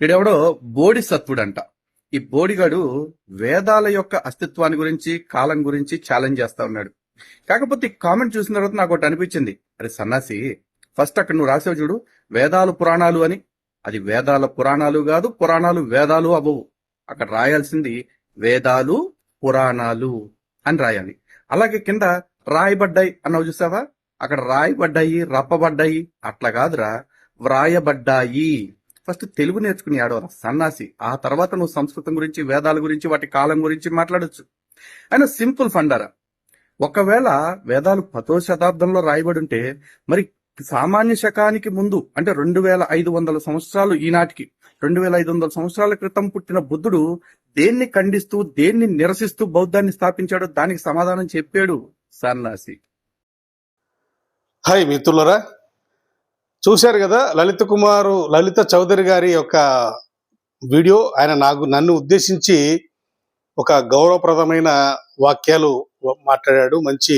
వీడెవడో? బోడి సత్వుడంట ఈ బోడిగాడు వేదాల యొక్క అస్తిత్వాన్ని గురించి కాలం గురించి ఛాలెంజ్ చేస్తా ఉన్నాడు. కాకపోతే ఈ కామెంట్ చూసిన తర్వాత నాకు ఒకటి అనిపించింది. అరే సన్నాసి ఫస్ట్ అక్కడ నువ్వు రాసావు చూడు వేదాలు పురాణాలు అని. అది వేదాల పురాణాలు కాదు పురాణాలు వేదాలు అవ్వవు. అక్కడ రాయాల్సింది వేదాలు పురాణాలు అని రాయాలి. అలాగే కింద రాయబడ్డాయి అన్నావు చూసావా? అక్కడ రాయబడ్డాయి రప్పబడ్డాయి. అట్లా కాదురా. వ్రాయబడ్డాయి. ఫస్ట్ తెలుగు నేర్చుకుని ఆడవరా సన్నాసి. ఆ తర్వాత నువ్వు సంస్కృతం గురించి వేదాల గురించి వాటి కాలం గురించి మాట్లాడొచ్చు. అయినా సింపుల్ ఫండారా? ఒకవేళ వేదాలు పదో శతాబ్దంలో రాయబడి ఉంటే మరి సామాన్య శకానికి ముందు అంటే రెండు వేల ఐదు వందల సంవత్సరాలు ఈనాటికి రెండు వేల ఐదు వందల సంవత్సరాల క్రితం పుట్టిన బుద్ధుడు దేన్ని ఖండిస్తూ దేన్ని నిరసిస్తూ బౌద్ధాన్ని స్థాపించాడో దానికి సమాధానం చెప్పాడు సన్నాసి. హాయ్ మిత్రులరా చూశారు కదా లలిత కుమారు లలిత చౌదరి గారి యొక్క వీడియో. ఆయన నాకు నన్ను ఉద్దేశించి ఒక గౌరవప్రదమైన వాక్యాలు మాట్లాడాడు మంచి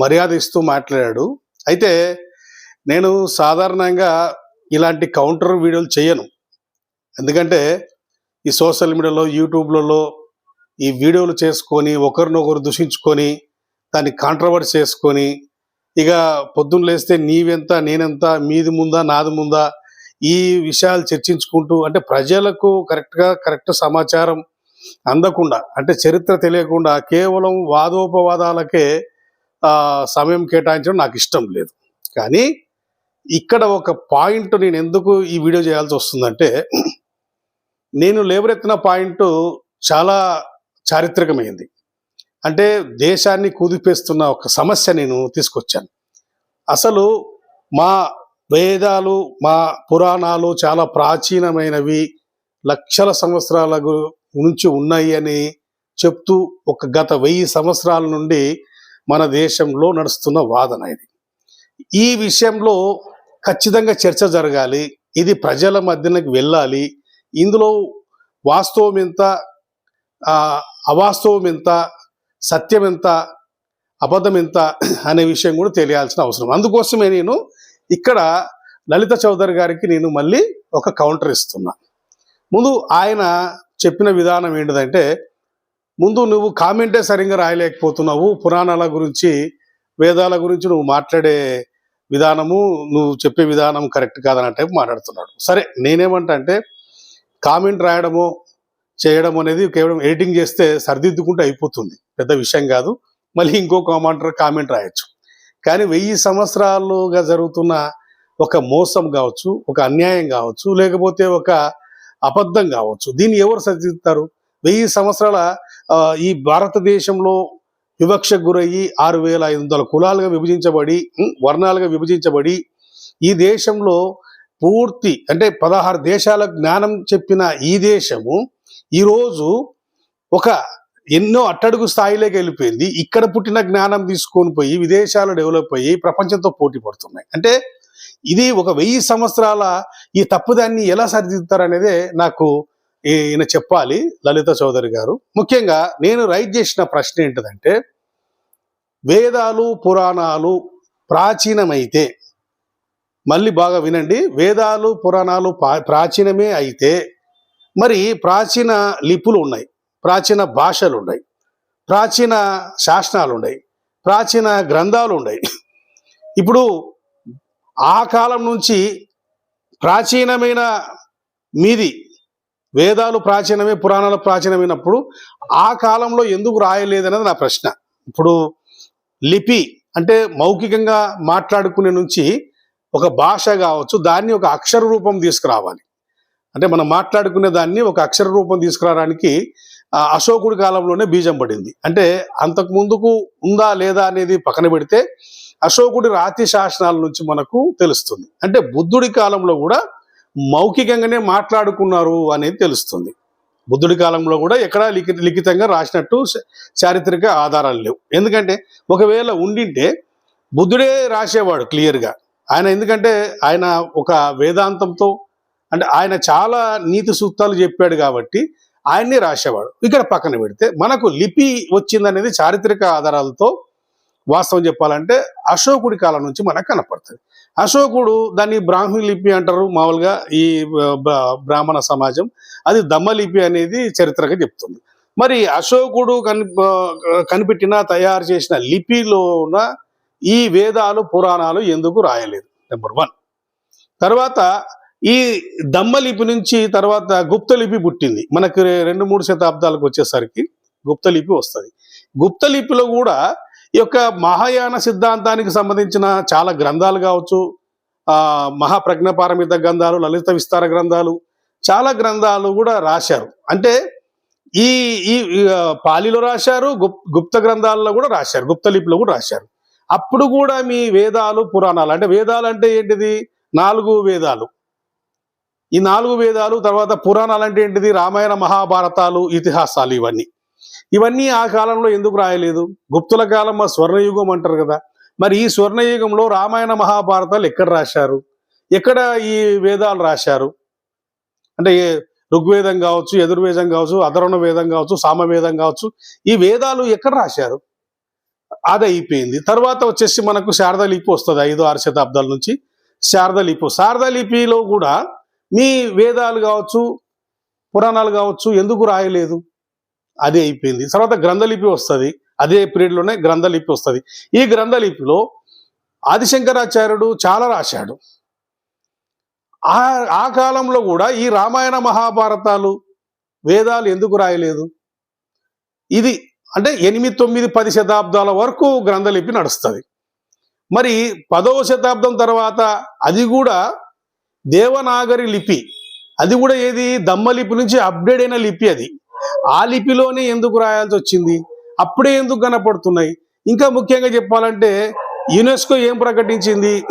మర్యాద ఇస్తూ మాట్లాడాడు. అయితే నేను సాధారణంగా ఇలాంటి కౌంటర్ వీడియోలు చేయను. ఎందుకంటే ఈ సోషల్ మీడియాలో యూట్యూబ్లలో ఈ వీడియోలు చేసుకొని ఒకరినొకరు దూషించుకొని దాన్ని కాంట్రవర్సీ చేసుకొని ఇక పొద్దున్న లేస్తే నీవెంత నేనెంత మీది ముందా నాది ముందా? ఈ విషయాలు చర్చించుకుంటూ అంటే ప్రజలకు కరెక్ట్గా కరెక్ట్ సమాచారం అందకుండా అంటే చరిత్ర తెలియకుండా కేవలం వాదోపవాదాలకే సమయం కేటాయించడం నాకు ఇష్టం లేదు. కానీ ఇక్కడ ఒక పాయింట్ నేను ఎందుకు ఈ వీడియో చేయాల్సి వస్తుందంటే నేను లేవరెత్తిన పాయింట్ చాలా చారిత్రకమైంది. అంటే దేశాన్ని కుదిపేస్తున్న ఒక సమస్య నేను తీసుకొచ్చాను. అసలు మా వేదాలు మా పురాణాలు చాలా ప్రాచీనమైనవి లక్షల సంవత్సరాల నుంచి ఉన్నాయి అని చెప్తూ ఒక గత వెయ్యి సంవత్సరాల నుండి మన దేశంలో నడుస్తున్న వాదన ఇది. ఈ విషయంలో ఖచ్చితంగా చర్చ జరగాలి ఇది ప్రజల మధ్యనకి వెళ్ళాలి ఇందులో వాస్తవం ఎంత అవాస్తవం ఎంత సత్యం ఎంత అబద్ధం ఎంత అనే విషయం కూడా తెలియాల్సిన అవసరం. అందుకోసమే నేను ఇక్కడ లలిత చౌదరి గారికి నేను మళ్ళీ ఒక కౌంటర్ ఇస్తున్నా. ముందు ఆయన చెప్పిన విధానం ఏంటిదంటే ముందు నువ్వు కామెంటే సరిగ్గా రాయలేకపోతున్నావు పురాణాల గురించి వేదాల గురించి నువ్వు మాట్లాడే విధానము నువ్వు చెప్పే విధానం కరెక్ట్ కాదన్న టైపు మాట్లాడుతున్నాడు. సరే నేనేమంటా అంటే కామెంట్ రాయడము చేయడం అనేది కేవలం ఎడిటింగ్ చేస్తే సరిదిద్దుకుంటే అయిపోతుంది. పెద్ద విషయం కాదు. మళ్ళీ ఇంకో కామెంట్ కామెంట్ రాయొచ్చు. కానీ వెయ్యి సంవత్సరాలుగా జరుగుతున్న ఒక మోసం కావచ్చు ఒక అన్యాయం కావచ్చు లేకపోతే ఒక అబద్ధం కావచ్చు దీన్ని ఎవరు సరిదిద్దుతారు? వెయ్యి సంవత్సరాల ఈ భారతదేశంలో వివక్షకు గురయ్యి ఆరు వేల ఐదు వందల కులాలుగా విభజించబడి వర్ణాలుగా విభజించబడి ఈ దేశంలో పూర్తి అంటే పదహారు దేశాల జ్ఞానం చెప్పిన ఈ దేశము ఈరోజు ఒక ఎన్నో అట్టడుగు స్థాయిలోకి వెళ్ళిపోయింది. ఇక్కడ పుట్టిన జ్ఞానం తీసుకొని పోయి విదేశాలు డెవలప్ అయ్యి ప్రపంచంతో పోటీ పడుతున్నాయి. అంటే ఇది ఒక వెయ్యి సంవత్సరాల ఈ తప్పుదాన్ని ఎలా సరిదిద్దుతారనేదే నాకు ఈయన చెప్పాలి లలిత చౌదరి గారు. ముఖ్యంగా నేను రైట్ చేసిన ప్రశ్న ఏంటిదంటే వేదాలు పురాణాలు ప్రాచీనమైతే మళ్ళీ బాగా వినండి వేదాలు పురాణాలు పా- ప్రాచీనమే అయితే మరి ప్రాచీన లిపులు ఉన్నాయి. ప్రాచీన భాషలు ఉన్నాయి ప్రాచీన శాసనాలు ఉన్నాయి ప్రాచీన గ్రంథాలు ఉన్నాయి ఇప్పుడు ఆ కాలం నుంచి ప్రాచీనమైన మీది వేదాలు ప్రాచీనమే పురాణాలు ప్రాచీనమైనప్పుడు ఆ కాలంలో ఎందుకు రాయలేదనేది నా ప్రశ్న. ఇప్పుడు లిపి అంటే మౌఖికంగా మాట్లాడుకునే నుంచి ఒక భాష కావచ్చు దాన్ని ఒక అక్షర రూపం తీసుకురావాలి. అంటే మనం మాట్లాడుకునే దాన్ని ఒక అక్షర రూపం తీసుకురావడానికి అశోకుడి కాలంలోనే బీజం పడింది. అంటే అంతకు ముందుకు ఉందా లేదా అనేది పక్కన పెడితే అశోకుడి రాతి శాసనాల నుంచి మనకు తెలుస్తుంది. అంటే బుద్ధుడి కాలంలో కూడా మౌఖికంగానే మాట్లాడుకున్నారు అనేది తెలుస్తుంది. బుద్ధుడి కాలంలో కూడా ఎక్కడా లిఖి లిఖితంగా రాసినట్టు చారిత్రక ఆధారాలు లేవు. ఎందుకంటే ఒకవేళ ఉండింటే బుద్ధుడే రాసేవాడు క్లియర్గా. ఆయన ఎందుకంటే ఆయన ఒక వేదాంతంతో అంటే ఆయన చాలా నీతి సూత్రాలు చెప్పాడు కాబట్టి ఆయన్ని రాసేవాడు. ఇక్కడ పక్కన పెడితే మనకు లిపి వచ్చిందనేది చారిత్రక ఆధారాలతో వాస్తవం చెప్పాలంటే అశోకుడి కాలం నుంచి మనకు కనపడుతుంది. అశోకుడు దాన్ని బ్రాహ్మీ లిపి అంటారు మామూలుగా ఈ బ్రాహ్మణ సమాజం. అది దమ్మ లిపి అనేది చరిత్రగా చెప్తుంది. మరి అశోకుడు కని కనిపెట్టిన తయారు చేసిన లిపిలోన ఈ వేదాలు పురాణాలు ఎందుకు రాయలేదు? నెంబర్ వన్ తర్వాత ఈ దమ్మ లిపి నుంచి తర్వాత గుప్త లిపి పుట్టింది. మనకి రెండు మూడు శతాబ్దాలకు వచ్చేసరికి గుప్త లిపి వస్తుంది. గుప్త లిపిలో కూడా ఈ యొక్క మహాయాన సిద్ధాంతానికి సంబంధించిన చాలా గ్రంథాలు కావచ్చు మహాప్రజ్ఞపారమిత గ్రంథాలు లలిత విస్తార గ్రంథాలు చాలా గ్రంథాలు కూడా రాశారు. అంటే ఈ ఈ పాలిలో రాశారు గుప్ గుప్త గ్రంథాల్లో కూడా రాశారు గుప్త లిపిలో కూడా రాశారు. అప్పుడు కూడా మీ వేదాలు పురాణాలు అంటే వేదాలు అంటే ఏంటిది? నాలుగు వేదాలు. ఈ నాలుగు వేదాలు తర్వాత పురాణాలు అంటే ఏంటిది? రామాయణ మహాభారతాలు ఇతిహాసాలు ఇవన్నీ. ఇవన్నీ ఆ కాలంలో ఎందుకు రాయలేదు? గుప్తుల కాలం మా స్వర్ణయుగం అంటారు కదా. మరి ఈ స్వర్ణయుగంలో రామాయణ మహాభారతాలు ఎక్కడ రాశారు? ఎక్కడ ఈ వేదాలు రాశారు? అంటే ఋగ్వేదం కావచ్చు యజుర్వేదం కావచ్చు అధర్వణ వేదం కావచ్చు సామవేదం కావచ్చు ఈ వేదాలు ఎక్కడ రాశారు? అది అయిపోయింది. తర్వాత వచ్చేసి మనకు శారదా లిపి వస్తుంది ఐదు ఆరు శతాబ్దాల నుంచి. శారదా లిపి శారదా లిపిలో కూడా మీ వేదాలు కావచ్చు పురాణాలు కావచ్చు ఎందుకు రాయలేదు? అది అయిపోయింది. తర్వాత గ్రంథలిపి వస్తుంది. అదే పీరియడ్లోనే గ్రంథలిపి వస్తుంది. ఈ గ్రంథలిపిలో ఆదిశంకరాచార్యుడు చాలా రాశాడు. ఆ ఆ కాలంలో కూడా ఈ రామాయణ మహాభారతాలు వేదాలు ఎందుకు రాయలేదు? ఇది అంటే ఎనిమిది తొమ్మిది పది శతాబ్దాల వరకు గ్రంథలిపి నడుస్తుంది. మరి పదవ శతాబ్దం తర్వాత అది కూడా దేవనాగరి లిపి. అది కూడా ఏది? దమ్మ లిపి నుంచి అప్డేట్ అయిన లిపి అది. ఆ లిపిలోనే ఎందుకు రాయాల్సి వచ్చింది? అప్పుడే ఎందుకు కనపడుతున్నాయి? ఇంకా ముఖ్యంగా చెప్పాలంటే యునెస్కో ఏం ప్రకటించింది?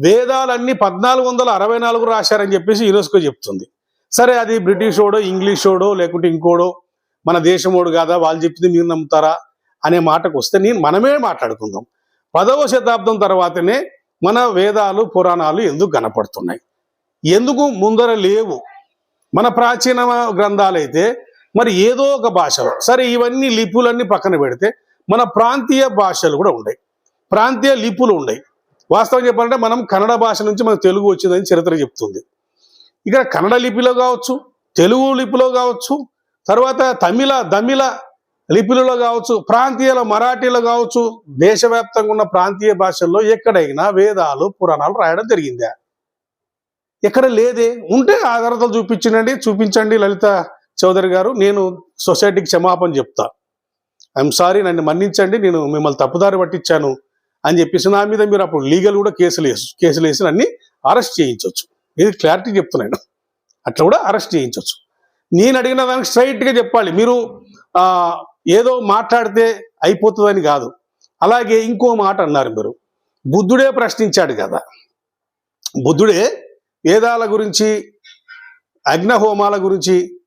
వేదాలన్నీ పద్నాలుగు వందల అరవై నాలుగు రాశారని చెప్పేసి యునెస్కో చెప్తుంది. సరే అది బ్రిటిషోడో ఇంగ్లీషోడో లేకుంటే ఇంకోడో మన దేశమోడు కాదా వాళ్ళు చెప్పింది మీరు నమ్ముతారా? అనే మాటకు వస్తే నేను మనమే మాట్లాడుకుందాం. పదవ శతాబ్దం తర్వాతనే మన వేదాలు పురాణాలు ఎందుకు కనపడుతున్నాయి? ఎందుకు ముందర లేవు? మన ప్రాచీన గ్రంథాలైతే మరి ఏదో ఒక భాషలో సరే ఇవన్నీ లిపులన్నీ పక్కన పెడితే మన ప్రాంతీయ భాషలు కూడా ఉన్నాయి ప్రాంతీయ లిపులు ఉన్నాయి వాస్తవం చెప్పాలంటే మనం కన్నడ భాష నుంచి మనకు తెలుగు వచ్చిందని చరిత్ర చెప్తుంది. ఇక్కడ కన్నడ లిపిలో కావచ్చు తెలుగు లిపిలో కావచ్చు తర్వాత తమిళ తమిళ లిపిలలో కావచ్చు ప్రాంతీయుల మరాఠీలో కావచ్చు దేశవ్యాప్తంగా ఉన్న ప్రాంతీయ భాషల్లో ఎక్కడైనా వేదాలు పురాణాలు రాయడం జరిగిందా? ఎక్కడ లేదే. ఉంటే ఆధారాలు చూపించండి చూపించండి లలిత చౌదరి గారు. నేను సొసైటీకి క్షమాపణ చెప్తా. ఐఎమ్ సారీ నన్ను మన్నించండి నేను మిమ్మల్ని తప్పుదారి పట్టించాను అని చెప్పేసి నా మీద మీరు అప్పుడు లీగల్ కూడా కేసులు వేసు కేసులు వేసి నన్ను అరెస్ట్ చేయించవచ్చు ఇది క్లారిటీ చెప్తున్నాను అట్లా కూడా అరెస్ట్ చేయించవచ్చు నేను అడిగిన దానికి స్ట్రైట్గా చెప్పాలి. మీరు ఏదో మాట్లాడితే అయిపోతుందని కాదు. అలాగే ఇంకో మాట అన్నారు మీరు. బుద్ధుడే ప్రశ్నించాడు కదా. బుద్ధుడే వేదాల గురించి అగ్నహోమాల గురించి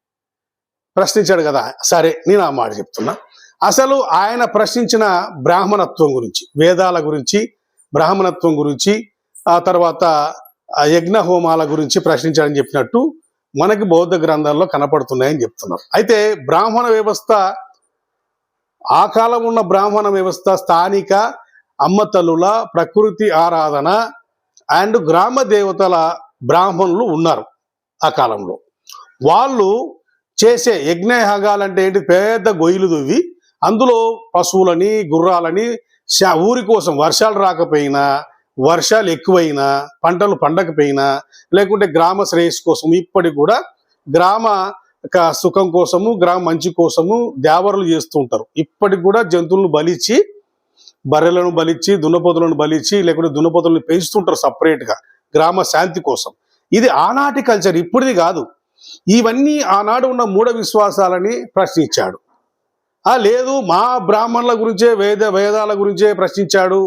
ప్రశ్నించాడు కదా. సరే నేను ఆ మాట చెప్తున్నా. అసలు ఆయన ప్రశ్నించిన బ్రాహ్మణత్వం గురించి వేదాల గురించి బ్రాహ్మణత్వం గురించి ఆ తర్వాత యజ్ఞహోమాల యజ్ఞ హోమాల గురించి ప్రశ్నించాడని చెప్పినట్టు మనకి బౌద్ధ గ్రంథాల్లో కనపడుతున్నాయని చెప్తున్నారు. అయితే బ్రాహ్మణ వ్యవస్థ ఆ కాలం ఉన్న బ్రాహ్మణ వ్యవస్థ స్థానిక అమ్మతల్లుల ప్రకృతి ఆరాధన అండ్ గ్రామ దేవతల బ్రాహ్మణులు ఉన్నారు ఆ కాలంలో. వాళ్ళు చేసే యజ్ఞయాగాలంటే ఏంటి? పెద్ద గొయ్యిలు దువ్వి అందులో పశువులని గుర్రాలని శా- ఊరి కోసం వర్షాలు రాకపోయినా వర్షాలు ఎక్కువైనా పంటలు పండకపోయినా లేకుంటే గ్రామ శ్రేయస్సు కోసం ఇప్పటికి కూడా గ్రామ సుఖం కోసము గ్రామ మంచి కోసము దేవరలు చేస్తూ ఉంటారు. ఇప్పటికి కూడా జంతువులను బలిచ్చి బర్రెలను బలిచ్చి దున్నపోతులను బలిచ్చి లేకుంటే దున్నపోతులను పెంచుతుంటారు సపరేట్గా గ్రామ శాంతి కోసం. ఇది ఆనాటి కల్చర్ ఇప్పుడుది కాదు. ఇవన్నీ ఆనాడు ఉన్న మూఢ విశ్వాసాలని ప్రశ్నించాడు. ఆ లేదు మా బ్రాహ్మణుల గురించే వేద వేదాల గురించే ప్రశ్నించాడు.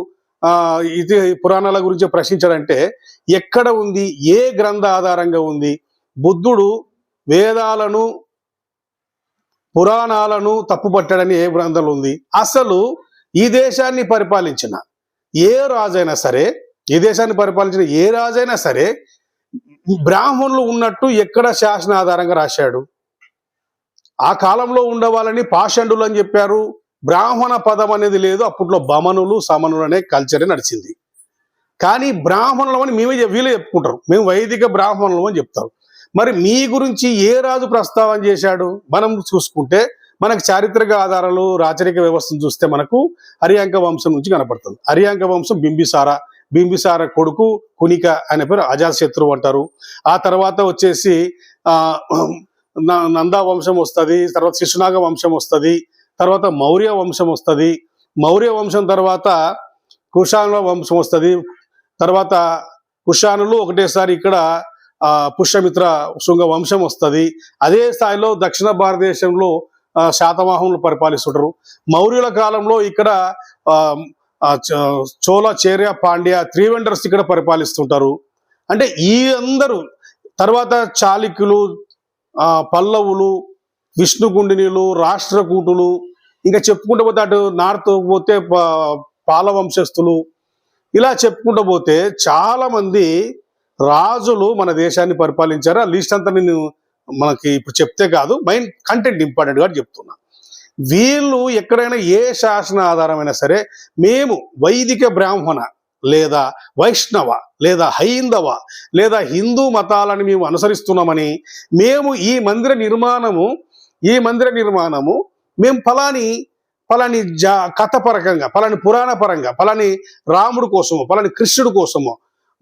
ఇది పురాణాల గురించే ప్రశ్నించాడంటే ఎక్కడ ఉంది ఏ గ్రంథ ఆధారంగా ఉంది? బుద్ధుడు వేదాలను పురాణాలను తప్పుపట్టాడని ఏ గ్రంథంలో ఉంది? అసలు ఈ దేశాన్ని పరిపాలించిన ఏ రాజైనా సరే ఈ దేశాన్ని పరిపాలించిన ఏ రాజైనా సరే బ్రాహ్మణులు ఉన్నట్టు ఎక్కడ శాసన ఆధారంగా రాశాడు? ఆ కాలంలో ఉండవాలని పాషండులు అని చెప్పారు. బ్రాహ్మణ పదం అనేది లేదు. అప్పట్లో బమనులు సమనులు అనే కల్చరే నడిచింది. కానీ బ్రాహ్మణులం అని మేమే వీళ్ళు చెప్పుకుంటారు. మేము వైదిక బ్రాహ్మణులం అని చెప్తారు. మరి మీ గురించి ఏ రాజు ప్రస్తావన చేశాడు? మనం చూసుకుంటే మనకు చారిత్రక ఆధారాలు రాచరిక వ్యవస్థను చూస్తే మనకు హరియాంక వంశం నుంచి కనపడుతుంది. హరియాంక వంశం బింబిసార బింబిసార కొడుకు కునిక అనే పేరు అజాతశత్రువు అంటారు. ఆ తర్వాత వచ్చేసి నందా వంశం వస్తుంది తర్వాత శిశునాగ వంశం వస్తుంది తర్వాత మౌర్య వంశం వస్తుంది. మౌర్య వంశం తర్వాత కుషానుల వంశం వస్తుంది. తర్వాత కుషానులు ఒకటేసారి ఇక్కడ పుష్యమిత్ర శృంగ వంశం వస్తుంది. అదే స్థాయిలో దక్షిణ భారతదేశంలో శాతవాహనులు పరిపాలిస్తుంటారు. మౌర్యుల కాలంలో ఇక్కడ చ- చోళ చేర్య పాండ్య త్రివెండర్స్ ఇక్కడ పరిపాలిస్తుంటారు. అంటే ఈ అందరూ తర్వాత చాళుక్యులు పల్లవులు విష్ణుగుండినీలు రాష్ట్రకూటులు ఇంకా చెప్పుకుంటూ పోతే అటు నార్త్ పోతే ప- పాల వంశస్థులు ఇలా చెప్పుకుంటూ పోతే చాలామంది రాజులు మన దేశాన్ని పరిపాలించారు. ఆ లిస్ట్ అంతా నేను మనకి ఇప్పుడు చెప్తే కాదు. మైండ్ కంటెంట్ ఇంపార్టెంట్గా చెప్తున్నా. వీళ్ళు ఎక్కడైనా ఏ శాసన ఆధారమైనా సరే మేము వైదిక బ్రాహ్మణ లేదా వైష్ణవ లేదా హైందవ లేదా హిందూ మతాలను మేము అనుసరిస్తున్నామని మేము ఈ మందిర నిర్మాణము ఈ మందిర నిర్మాణము మేము ఫలాని ఫలాని జా కథ పరకంగా ఫలాని పురాణ పరంగా ఫలాని రాముడు కోసము ఫలాని కృష్ణుడు కోసము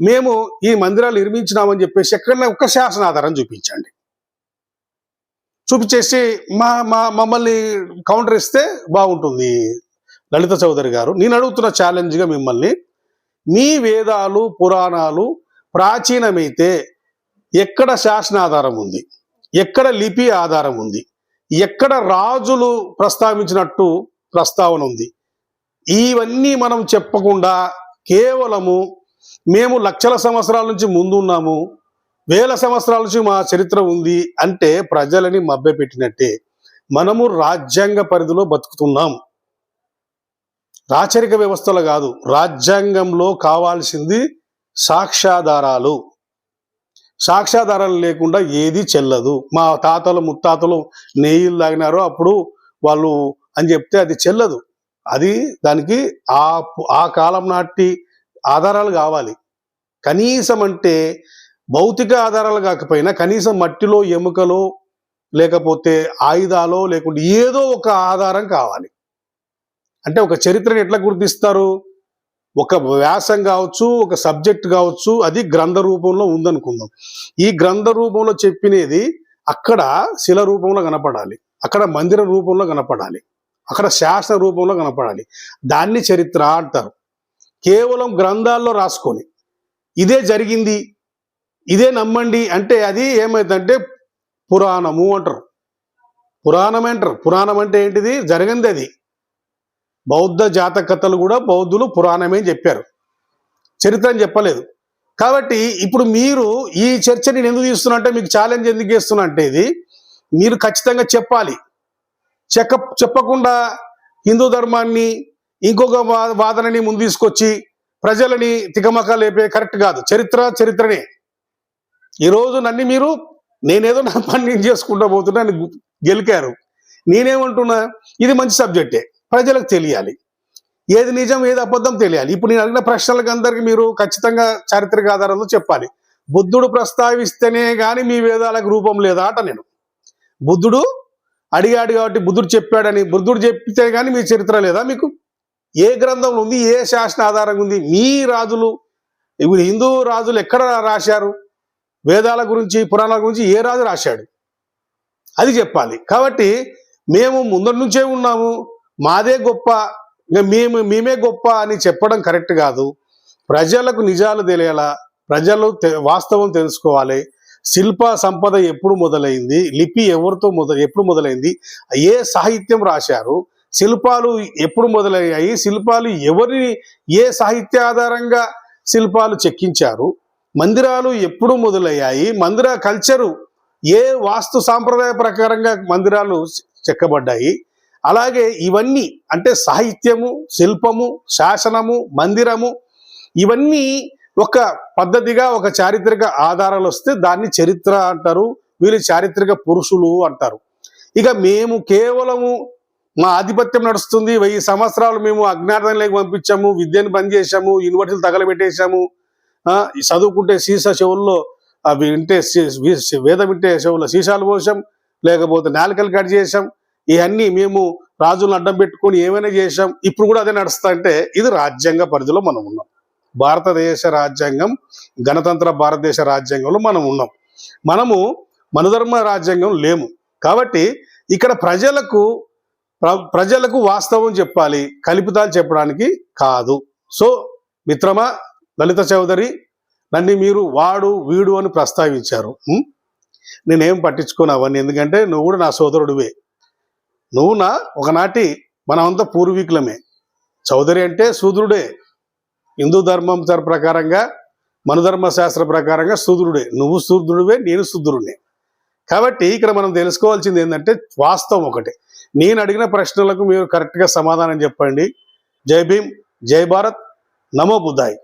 మేము ఈ మందిరాలు నిర్మించినామని చెప్పేసి ఎక్కడైనా ఒక్క శాసన ఆధారం చూపించండి. చూపించేసి మా మా మమ్మల్ని కౌంటర్ ఇస్తే బాగుంటుంది. లలిత చౌదరి గారు నేను అడుగుతున్న ఛాలెంజ్గా మిమ్మల్ని మీ వేదాలు పురాణాలు ప్రాచీనమైతే ఎక్కడ శాసనాధారం ఉంది? ఎక్కడ లిపి ఆధారం ఉంది? ఎక్కడ రాజులు ప్రస్తావించినట్టు ప్రస్తావన ఉంది? ఇవన్నీ మనం చెప్పకుండా కేవలము మేము లక్షల సంవత్సరాల నుంచి ముందు ఉన్నాము వేల సంవత్సరాల నుంచి మా చరిత్ర ఉంది అంటే ప్రజలని మభ్యపెట్టినట్టే. మనము రాజ్యాంగ పరిధిలో బతుకుతున్నాం. రాచరిక వ్యవస్థలో కాదు రాజ్యాంగంలో కావాల్సింది సాక్ష్యాధారాలు. సాక్ష్యాధారాలు లేకుండా ఏది చెల్లదు. మా తాతలు ముత్తాతలు నెయ్యిలు తాగినారో అప్పుడు వాళ్ళు అని చెప్తే అది చెల్లదు. అది దానికి ఆ ఆ కాలం నాటి ఆధారాలు కావాలి. కనీసం అంటే భౌతిక ఆధారాలు కాకపోయినా కనీసం మట్టిలో ఎముకలో లేకపోతే ఆయుధాలో లేకుంటే ఏదో ఒక ఆధారం కావాలి. అంటే ఒక చరిత్రను ఎట్లా గుర్తిస్తారు? ఒక వ్యాసం కావచ్చు ఒక సబ్జెక్ట్ కావచ్చు అది గ్రంథ రూపంలో ఉందనుకుందాం. ఈ గ్రంథ రూపంలో చెప్పినది అక్కడ శిల రూపంలో కనపడాలి. అక్కడ మందిర రూపంలో కనపడాలి. అక్కడ శాసన రూపంలో కనపడాలి. దాన్ని చరిత్ర అంటారు. కేవలం గ్రంథాల్లో రాసుకొని ఇదే జరిగింది ఇదే నమ్మండి అంటే అది ఏమైందంటే పురాణము అంటారు. పురాణం అంటారు. పురాణం అంటే ఏంటిది? జరిగింది అది. బౌద్ధ జాతక కథలు కూడా బౌద్ధులు పురాణమే చెప్పారు. చరిత్ర అని చెప్పలేదు. కాబట్టి ఇప్పుడు మీరు ఈ చర్చని నేను ఎందుకు తీస్తున్నా అంటే మీకు ఛాలెంజ్ ఎందుకు చేస్తున్నా అంటే ఇది మీరు ఖచ్చితంగా చెప్పాలి. చెక్క చెప్పకుండా హిందూ ధర్మాన్ని ఇంకొక వా- వాదనని ముందు తీసుకొచ్చి ప్రజలని తికమక లేపే కరెక్ట్ కాదు. చరిత్ర చరిత్రనే. ఈరోజు నన్ను మీరు నేనేదో నా పని నేను చేసుకుంటా పోతున్నా అని గెలికారు. నేనేమంటున్నా ఇది మంచి సబ్జెక్టే. ప్రజలకు తెలియాలి. ఏది నిజం ఏది అబద్ధం తెలియాలి. ఇప్పుడు నేను అడిగిన ప్రశ్నలకు అందరికి మీరు ఖచ్చితంగా చారిత్రక ఆధారంలో చెప్పాలి. బుద్ధుడు ప్రస్తావిస్తేనే కానీ మీ వేదాలకు రూపం లేదా అట నేను. బుద్ధుడు అడిగాడు కాబట్టి బుద్ధుడు చెప్పాడని బుద్ధుడు చెప్తే కానీ మీ చరిత్ర లేదా మీకు? ఏ గ్రంథంలో ఉంది ఏ శాసన ఆధారంగా ఉంది మీ రాజులు ఇప్పుడు హిందూ రాజులు ఎక్కడ రాశారు? వేదాల గురించి పురాణాల గురించి ఏ రాజు రాశాడు? అది చెప్పాలి. కాబట్టి మేము ముందరి నుంచే ఉన్నాము. మాదే గొప్ప మేము మేమే గొప్ప అని చెప్పడం కరెక్ట్ కాదు. ప్రజలకు నిజాలు తెలియాలా ప్రజలు తె- వాస్తవం తెలుసుకోవాలి. శిల్ప సంపద ఎప్పుడు మొదలైంది లిపి ఎవరితో మొదలు ఎప్పుడు మొదలైంది ఏ సాహిత్యం రాశారు శిల్పాలు ఎప్పుడు మొదలయ్యాయి? శిల్పాలు ఎవరిని ఏ సాహిత్య ఆధారంగా శిల్పాలు చెక్కించారు? మందిరాలు ఎప్పుడు మొదలయ్యాయి? మందిర కల్చరు ఏ వాస్తు సాంప్రదాయ ప్రకారంగా మందిరాలు చెక్కబడ్డాయి? అలాగే ఇవన్నీ అంటే సాహిత్యము శిల్పము శాసనము మందిరము ఇవన్నీ ఒక పద్ధతిగా ఒక చారిత్రక ఆధారాలు వస్తే దాన్ని చరిత్ర అంటారు వీళ్ళు చారిత్రక పురుషులు అంటారు. ఇక మేము కేవలము మా ఆధిపత్యం నడుస్తుంది. వెయ్యి సంవత్సరాలు మేము అజ్ఞాతంలోకి పంపించాము. విద్యను బంద్ చేశాము. యూనివర్సిటీలు తగలబెట్టేశాము. చదువుకుంటే సీసా చెవుల్లో అవి వింటే వేదం వింటే చెవుల్లో సీసాలు పోసాం. లేకపోతే నాలికలు కట్ చేశాం. ఇవన్నీ మేము రాజులను అడ్డం పెట్టుకొని ఏమైనా చేశాం. ఇప్పుడు కూడా అదే నడుస్తా అంటే ఇది రాజ్యాంగ పరిధిలో మనం ఉన్నాం. భారతదేశ రాజ్యాంగం గణతంత్ర భారతదేశ రాజ్యాంగంలో మనం ఉన్నాం. మనము మనధర్మ రాజ్యాంగం లేము. కాబట్టి ఇక్కడ ప్రజలకు ప్రజలకు వాస్తవం చెప్పాలి కలుపుతాలు చెప్పడానికి కాదు. సో మిత్రమా లలిత చౌదరి నన్ను మీరు వాడు వీడు అని ప్రస్తావించారు. నేనేం పట్టించుకోను అవన్నీ ఎందుకంటే నువ్వు కూడా నా సోదరుడివే. నువ్వు నా ఒకనాటి మనమంతా పూర్వీకులమే. చౌదరి అంటే శూద్రుడే. హిందూ ధర్మం ప్రకారంగా మనుధర్మ శాస్త్ర ప్రకారంగా శూద్రుడే. నువ్వు శూద్రుడివే నేను శూద్రుడినే. కాబట్టి ఇక్కడ మనం తెలుసుకోవాల్సింది ఏంటంటే వాస్తవం ఒకటి. నేను అడిగిన ప్రశ్నలకు మీరు కరెక్ట్గా సమాధానం చెప్పండి. జై భీమ్ జై భారత్ నమో బుద్ధాయి